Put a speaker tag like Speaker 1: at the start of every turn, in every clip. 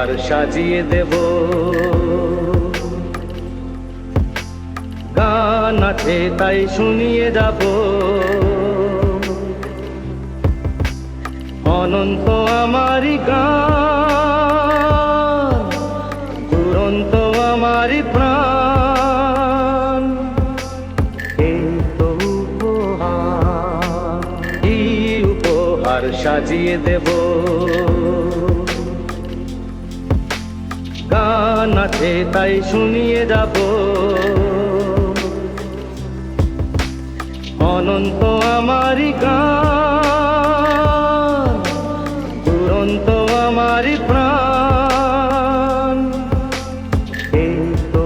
Speaker 1: উপহার সাজিয়ে দেব। গান আছে, তাই শুনিয়ে যাব। অনন্ত আমারই গান, দুরন্ত আমারই প্রাণ। এই তো উপহার, এই উপহার সাজিয়ে দেব। গান আছে, তাই শুনিয়ে যাব। অনন্ত আমারই গান, দুরন্ত আমারই প্রাণ। এই তো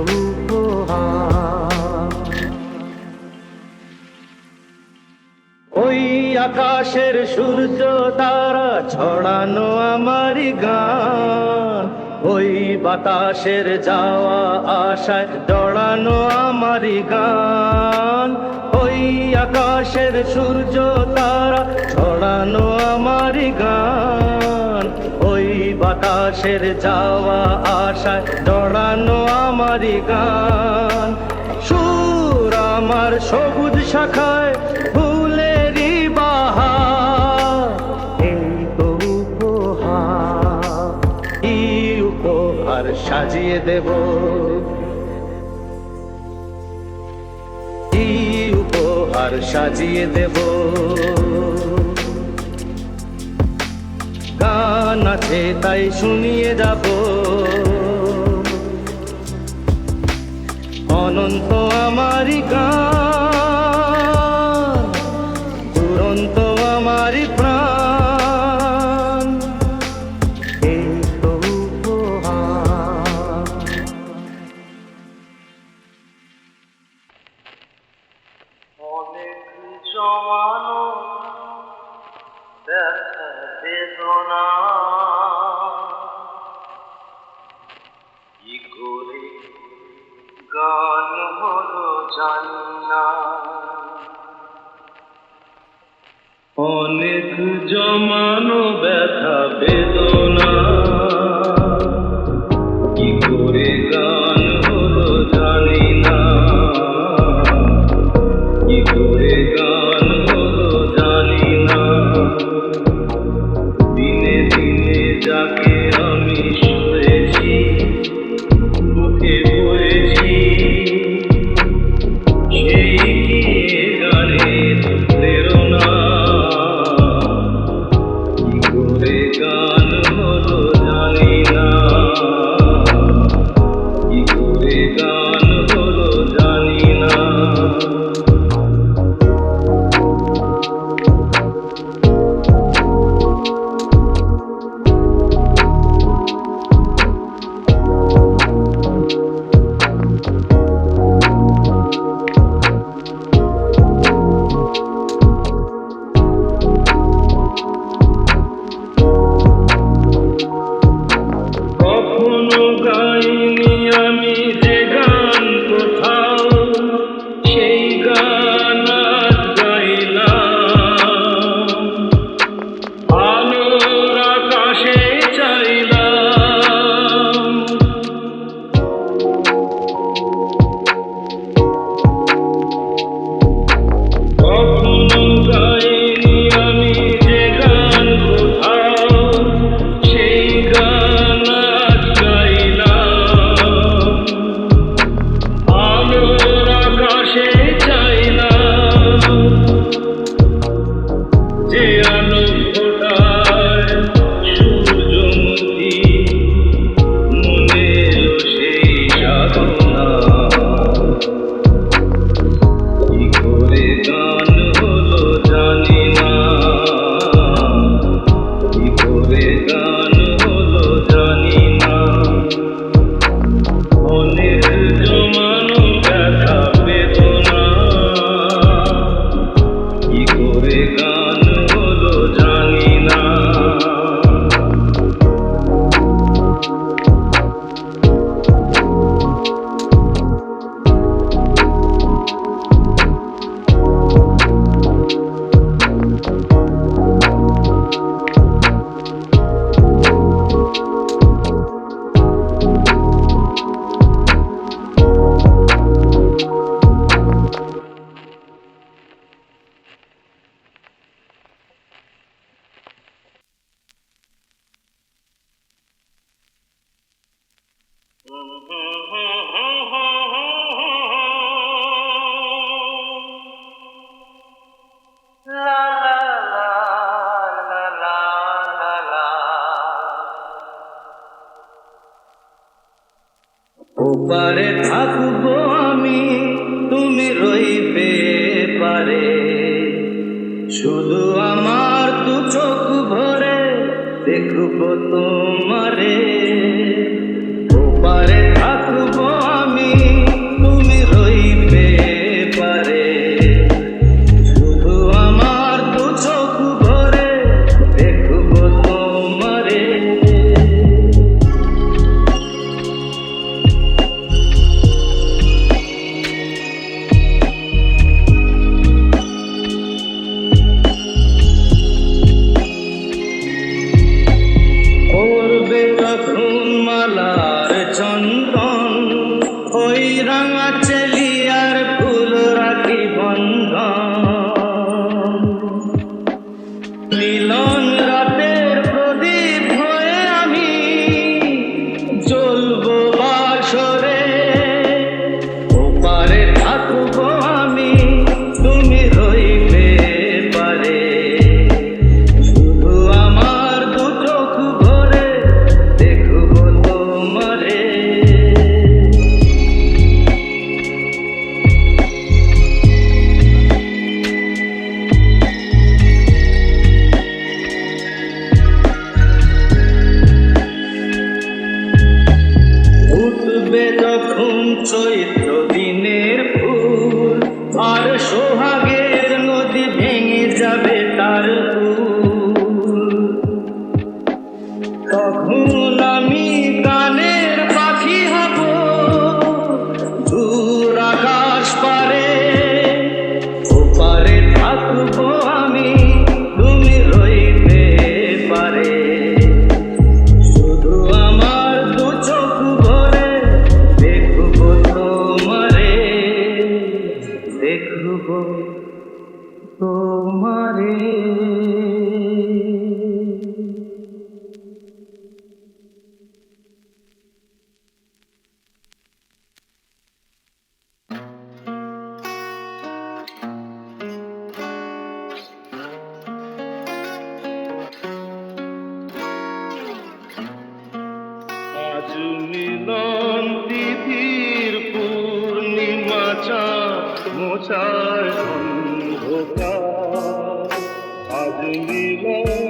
Speaker 1: ওই আকাশের সূর্য তারা ছড়ানো আমারই গান। ওই বাতাসের যাওয়া আশায় জড়ানো আমারি গান। ওই আকাশের সূর্য তারা ছড়ানো আমারি গান। ওই বাতাসের যাওয়া আশায় জড়ানো আমারই গান। সুর আমার সবুজ শাখায় দেব। এই উপহার সাজিয়ে দেব? গান আছে তাই শুনিয়ে যাব। অনন্ত আমারই গান। অনেক জমানো ব্যথা বেদনা। দেখব তোমারে। ওপারে করে মিলন তিথির পূর্ণিমা চা মোচায় অন্ধকার। Alhamdulillah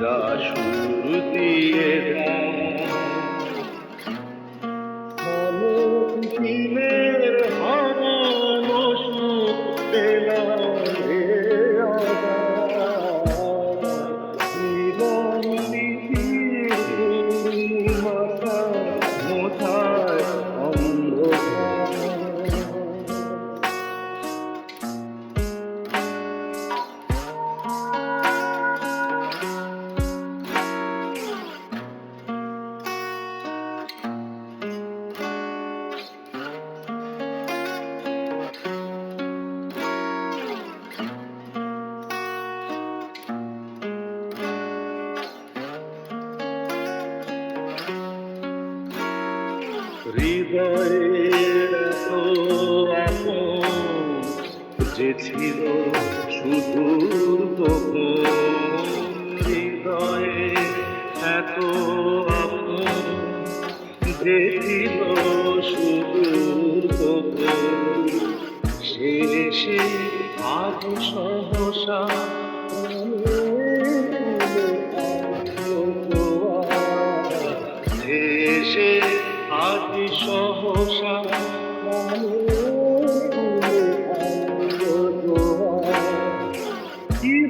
Speaker 1: যা সুর দিয়ে শুধু তবু হৃদয়ে এত আপন যে ছিল